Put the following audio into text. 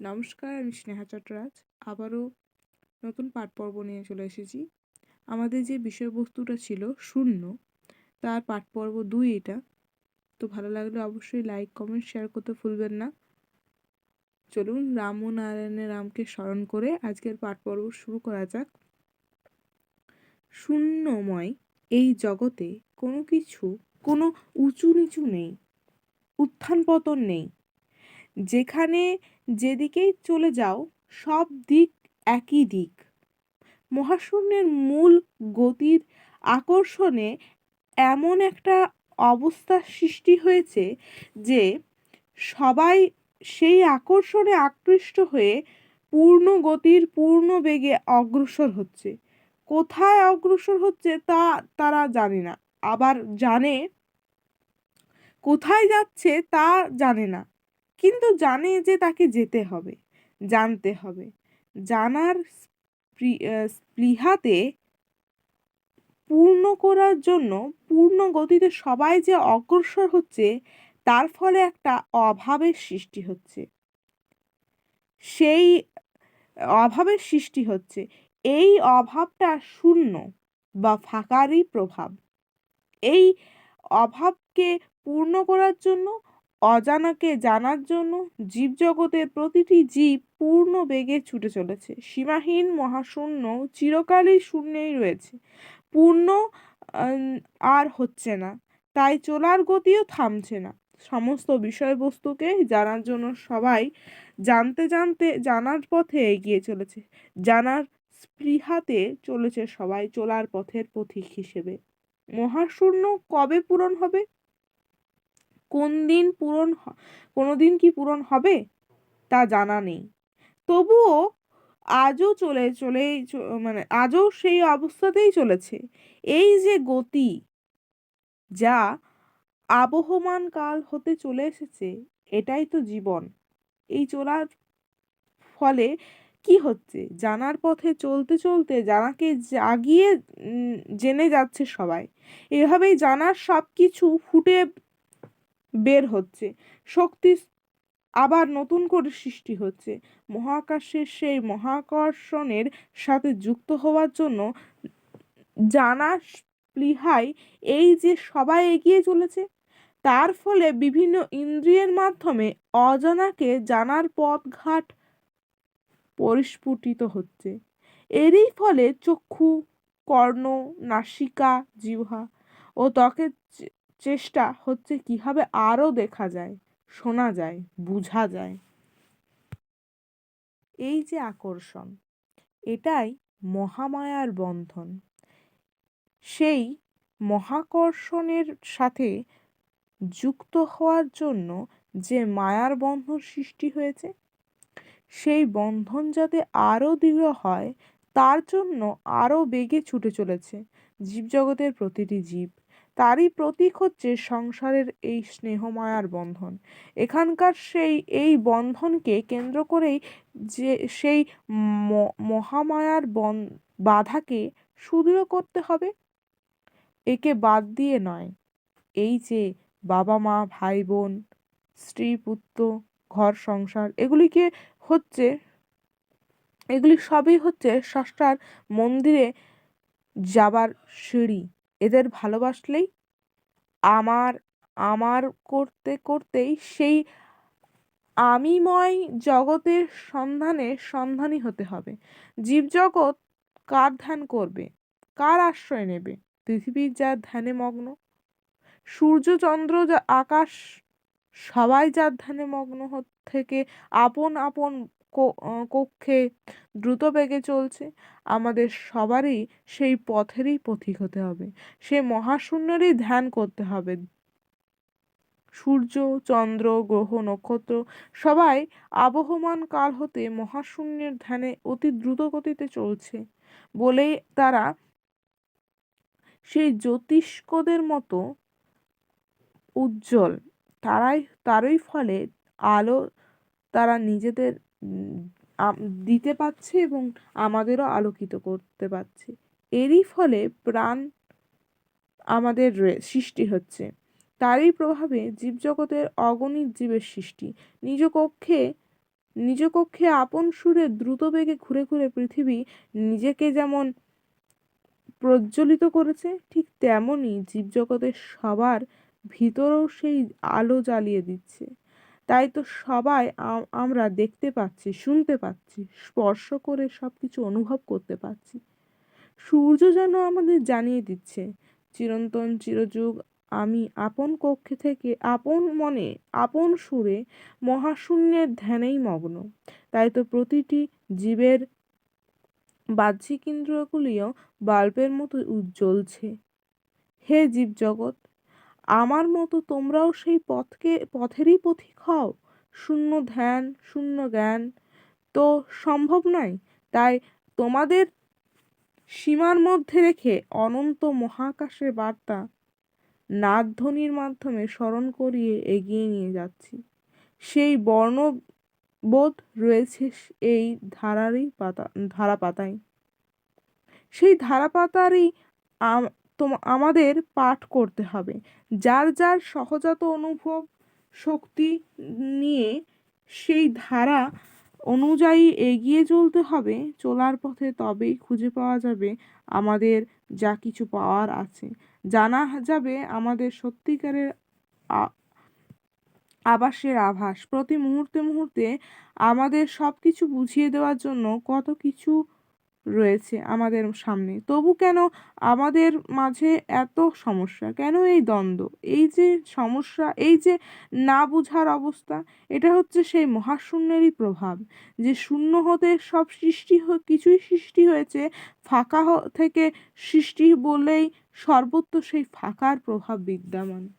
নমস্কার, আমি স্নেহা চট্টরাজ আবারও নতুন পাঠ পর্ব নিয়ে চলে এসেছি। আমাদের যে বিষয়বস্তুটা ছিল শূন্য, তার পাঠ পর্ব দুই এটা। তো ভালো লাগলে অবশ্যই লাইক কমেন্ট শেয়ার করতে ভুলবেন না। চলুন রাম ও নারায়ণের রামকে স্মরণ করে আজকের পাঠ পর্ব শুরু করা যাক। শূন্যময়, এই জগতে কোনো কিছু, কোনো উঁচু নিচু নেই উত্থান পতন নেই। যেখানে যেদিকেই চলে যাও, সব দিক একই দিক। মহাশূন্যের মূল গতির আকর্ষণে এমন একটা অবস্থার সৃষ্টি হয়েছে যে সবাই সেই আকর্ষণে আকৃষ্ট হয়ে পূর্ণ গতির পূর্ণ বেগে অগ্রসর হচ্ছে। কোথায় অগ্রসর হচ্ছে তা তারা জানে না। আবার জানে, কোথায় যাচ্ছে তা জানে না। কিন্তু জানে যে তাকে যেতে হবে, জানতে হবে। জানার স্পৃহাতে পূর্ণ করার জন্য, পূর্ণ গতিতে সবাই যে অগ্রসর হচ্ছে, তার ফলে একটা অভাবের সৃষ্টি হচ্ছে। সেই অভাবের সৃষ্টি হচ্ছে। এই অভাবটা শূন্য বা ফাঁকারই প্রভাব। এই অভাবকে পূর্ণ করার জন্য অজানাকে জানার জন্য জীবজগতের প্রতিটি জীব পূর্ণ বেগে ছুটে চলেছে। সীমাহীন মহাশূন্য চিরকালই শূন্যেই রয়েছে। পূর্ণ আর হচ্ছে না। তাই চলার গতিও থামছে না। সমস্ত বিষয়বস্তুকে জানার জন্য সবাই জানতে জানতে জানার পথে এগিয়ে চলেছে। জানার স্পৃহাতে চলেছে সবাই চলার পথের পথিক হিসেবে। মহাশূন্য কবে পূরণ হবে? কোন দিন পূরণ কোনো দিন কি পূরণ হবে? তা জানা নেই। তবুও আজও চলে চলেই মানে আজও সেই অবস্থাতেই চলেছে। এই যে গতি যা আবহমান কাল হতে চলে এসেছে, এটাই তো জীবন। এই চলার ফলে কি হচ্ছে? জানার পথে চলতে চলতে জানাকে জাগিয়ে জেনে যাচ্ছে সবাই। এভাবেই জানার সব কিছু ফুটে বের হচ্ছে। শক্তি আবার নতুন করে সৃষ্টি হচ্ছে। মহাকাশের সেই মহাকর্ষণের সাথে যুক্ত হওয়ার জন্য জানা প্লিহাই এই যে সবাই এগিয়ে চলেছে, তার ফলে বিভিন্ন ইন্দ্রিয়ের মাধ্যমে অজানাকে জানার পথঘাট পরিস্ফুটিত হচ্ছে। এরই ফলে চক্ষু, কর্ণ, নাসিকা, জিহ্বা ও ত্বকের চেষ্টা হচ্ছে কীভাবে আরও দেখা যায়, শোনা যায়, বোঝা যায়। এই যে আকর্ষণ, এটাই মহামায়ার বন্ধন। সেই মহাকর্ষণের সাথে যুক্ত হওয়ার জন্য যে মায়ার বন্ধন সৃষ্টি হয়েছে, সেই বন্ধন যাতে আরও দৃঢ় হয়, তার জন্য আরও বেগে ছুটে চলেছে জীবজগতের প্রতিটি জীব। তারই প্রতীক হচ্ছে সংসারের এই স্নেহমায়ার বন্ধন। এখানকার সেই, এই বন্ধনকে কেন্দ্র করেই যে, সেই মহামায়ার বন, বাধাকে সুদৃঢ় করতে হবে। একে বাদ দিয়ে নয়, এই যে বাবা মা, ভাই বোন, স্ত্রী, পুত্র, ঘর, সংসার, এগুলিকে হচ্ছে, এগুলি সবই হচ্ছে ষষ্ঠার মন্দিরে যাবার সিঁড়ি। এদের ভালোবাসলেই আমার আমার করতে করতেই সেই আমিময় জগতের সন্ধানে সন্ধানী হতে হবে। জীবজগৎ কার ধ্যান করবে? কার আশ্রয় নেবে? পৃথিবীর যার ধ্যানে মগ্ন? সূর্য, চন্দ্র, যা আকাশ, সবাই যার ধ্যানে মগ্ন থেকে আপন আপন কক্ষে দ্রুত বেগে চলছে। আমাদের সবারই সেই পথেরই পথিক হতে হবে। সে মহাশূন্যেরই ধ্যান করতে হবে। সূর্য, চন্দ্র, গ্রহ, নক্ষত্র সবাই আবহমান কাল হতে মহাশূন্যের ধ্যানে অতি দ্রুত গতিতে চলছে বলেই তারা সেই জ্যোতিষ্কদের মতো উজ্জ্বল। তারাই, তারই ফলে আলো তারা নিজেদের দিতে পারছে এবং আমাদেরও আলোকিত করতে পারছে। এরই ফলে প্রাণ আমাদের সৃষ্টি হচ্ছে। তারই প্রভাবে জীবজগতের অগণিত জীবের সৃষ্টি। নিজ কক্ষে নিজ কক্ষে আপন সুরে দ্রুত বেগে ঘুরে ঘুরে পৃথিবী নিজেকে যেমন প্রজ্বলিত করেছে, ঠিক তেমনই জীবজগতের সবার ভিতরেও সেই আলো জ্বালিয়ে দিচ্ছে। তাই তো সবাই আমরা দেখতে পাচ্ছি, শুনতে পাচ্ছি, স্পর্শ করে সব কিছু অনুভব করতে পারছি সূর্য যেন আমাদের জানিয়ে দিচ্ছে, চিরন্তন চিরযুগ, আমি আপন কক্ষে থেকে, আপন মনে, আপন সুরে, মহাশূন্যের ধ্যানেই মগ্ন। তাই তো প্রতিটি জীবের বাহ্যিক ইন্দ্রগুলিও বাল্বের মতো জ্বলছে হে জীবজগৎ আমার মতো তোমরাও সেই পথকে, পথেরই পথিক হও। শূন্য ধ্যান, শূন্য জ্ঞান তো সম্ভব নয়। তাই তোমাদের সীমার মধ্যে রেখে অনন্ত মহাকাশের বার্তা নাদধ্বনির মাধ্যমে স্মরণ করিয়ে এগিয়ে নিয়ে যাচ্ছি। সেই বর্ণবোধ রয়েছে এই ধারারই পাতা ধারা পাতায় সেই ধারা পাতারই আমাদের পাঠ করতে হবে। যার যার সহজাত অনুভব শক্তি নিয়ে সেই ধারা অনুযায়ী এগিয়ে চলতে হবে, চলার পথে তবেই খুঁজে পাওয়া যাবে আমাদের যা কিছু পাওয়ার আছে। জানা যাবে আমাদের সত্যিকারের আবাসের আভাস। প্রতি মুহূর্তে মুহূর্তে আমাদের সব কিছু বুঝিয়ে দেওয়ার জন্য কত কিছু রয়েছে আমাদের সামনে। তবু কেন আমাদের মাঝে এত সমস্যা? কেন এই দ্বন্দ্ব? এই যে সমস্যা, এই যে না বুঝার অবস্থা, এটা হচ্ছে সেই মহাশূন্যেরই প্রভাব। যে শূন্য হতে সব সৃষ্টি কিছুই সৃষ্টি হয়েছে, ফাঁকা থেকে সৃষ্টি বলেই সর্বত্র সেই ফাঁকার প্রভাব বিদ্যমান।